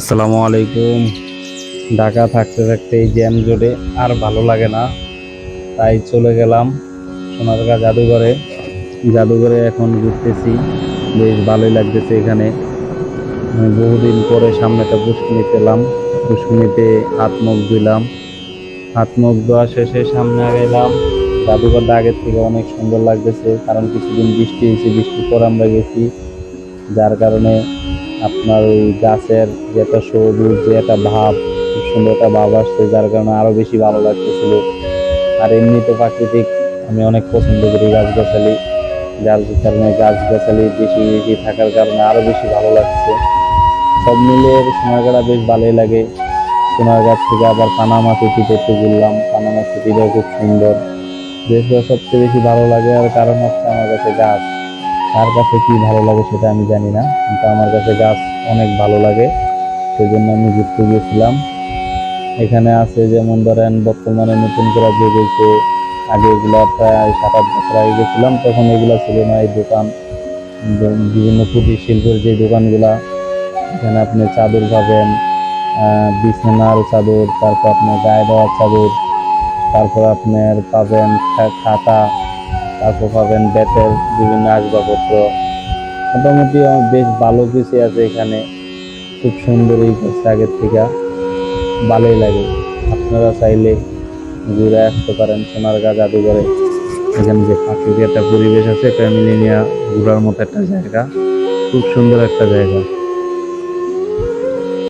আসসালামু আলাইকুম। ঢাকা থাকতে থাকতে এই জ্যাম জোটে আর ভালো লাগে না। তাই চলে গেলাম সোনারগাঁ জাদুঘরে। জাদুঘরে এখন ঘুরতেছি। বেশ ভালোই লাগতেছে এখানে। বহুদিন পরে সামনেটা পুষ্কুনি পেলাম। পুষ্কুনিতে হাত মুখ দিলাম হাত মুখ দেওয়া শেষে সামনে গেলাম জাদুঘরটা আগের থেকে অনেক সুন্দর লাগতেছে, কারণ কিছুদিন বৃষ্টি হয়েছে, বৃষ্টির পর আমরা গেছি। যার কারণে আপনার ওই গাছের যে একটা সবুজ, যে একটা ভাব, খুব সুন্দর একটা ভাব আসছে, যার কারণে আরও বেশি ভালো লাগতেছিল। আর এমনিতে প্রাকৃতিক আমি অনেক পছন্দ করি গাছগাছালি। যার কারণে গাছগাছালি বেশি বেশি থাকার কারণে আরও বেশি ভালো লাগছে। সব মিলিয়ে সোনারগাঁটা বেশ ভালোই লাগে। সোনারগাঁ থেকে আবার পানামা সিটিতে একটু ঘুরলাম। পানামা সিটিটাও খুব সুন্দর। দেশটা সবচেয়ে বেশি ভালো লাগে আর কারণ হচ্ছে আমার কাছে গাছ। কার কাছে কি ভালো লাগে সেটা আমি জানি না, কিন্তু আমার কাছে গাছ অনেক ভালো লাগে, সেজন্য আমি ঘুরতে গিয়েছিলাম। এখানে আছে যেমন ধরেন, বর্তমানে নতুন করে যে গেছে, আগে এগুলো প্রায় সাত আট বছর আগে গেছিলাম, তখন এগুলা ছিল না, এই দোকান বিভিন্ন কুটির শিল্পের যে দোকানগুলা, এখানে আপনি চাদর পাবেন বিছানার চাদর, তারপর আপনার গায়ে দেওয়ার চাদর, তারপর আপনার পাবেন খাতা তারপর পাবেন, বেতের বিভিন্ন আসবাবপত্র। মোটামুটি বেশ ভালো কিছু আছে এখানে। খুব সুন্দর এই করছে আগের থেকে। ভালোই লাগে। আপনারা চাইলে ঘুরে আসতে পারেন সোনার সোনারগাঁ জাদুঘরে। এখানে যে প্রাকৃতিক একটা পরিবেশ আছে ফ্যামিলি নিয়ে ঘোরার মতো একটা জায়গা। খুব সুন্দর একটা জায়গা।